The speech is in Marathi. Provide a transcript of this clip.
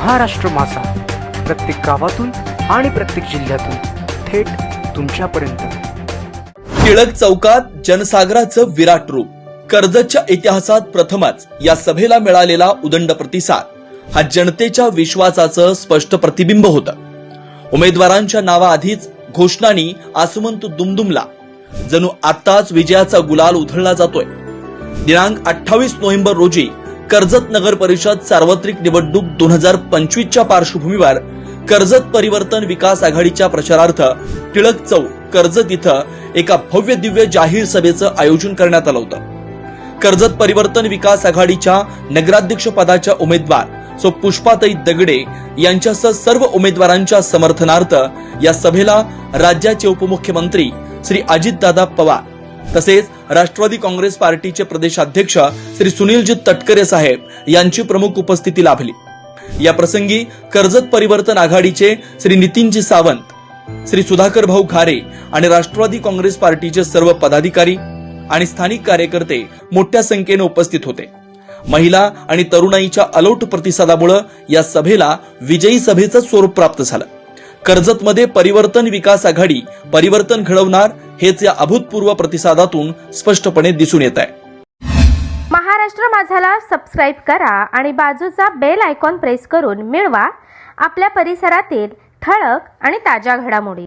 महाराष्ट्र मासा प्रत्येक गावातून आणि प्रत्येक जिल्ह्यातून थेट तुमच्यापर्यंत. टिळक चौकात जनसागराचं विराट रूप. कर्जतच्या इतिहासात प्रथमच या सभेला मिळालेला उदंड प्रतिसाद हा जनतेच्या विश्वासाचं स्पष्ट प्रतिबिंब होतं. उमेदवारांच्या नावाआधीच घोषणांनी आसमंत दुमदुमला जणू आत्ताच विजयाचा गुलाल उधळला जातोय. दिनांक अठ्ठावीस नोव्हेंबर रोजी कर्जत नगर परिषद सार्वत्रिक निवडणूक दोन हजार पंचवीसच्या पार्श्वभूमीवर कर्जत परिवर्तन विकास आघाडीच्या प्रचारार्थ टिळक चौक कर्जत इथं एका भव्य दिव्य जाहीर सभेचं आयोजन करण्यात आलं होतं. कर्जत परिवर्तन विकास आघाडीच्या नगराध्यक्ष पदाच्या उमेदवार सो पुष्पाताई दगडे यांच्यासह सर्व उमेदवारांच्या समर्थनार्थ या सभेला राज्याचे उपमुख्यमंत्री श्री अजितदादा पवार तसेच राष्ट्रवादी काँग्रेस पार्टीचे प्रदेशाध्यक्ष श्री सुनीलजी तटकरे साहेब यांची प्रमुख उपस्थिती लाभली. या प्रसंगी कर्जत परिवर्तन आघाडीचे श्री नितीनजी सावंत श्री सुधाकर भाऊ खारे आणि राष्ट्रवादी काँग्रेस पार्टीचे सर्व पदाधिकारी आणि स्थानिक कार्यकर्ते मोठ्या संख्येने उपस्थित होते. महिला आणि तरुणाईच्या अलोट प्रतिसादामुळे या सभेला विजयी सभेचं स्वरूप प्राप्त झालं. कर्जतमध्ये परिवर्तन विकास आघाडी परिवर्तन घडवणार हेच या अभूतपूर्व प्रतिसादातून स्पष्टपणे दिसून येत आहे. महाराष्ट्र माझाला सबस्क्राईब करा आणि बाजूचा बेल आयकॉन प्रेस करून मिळवा. आपल्या परिसरातील ठळक आणि ताज्या घडामोडी.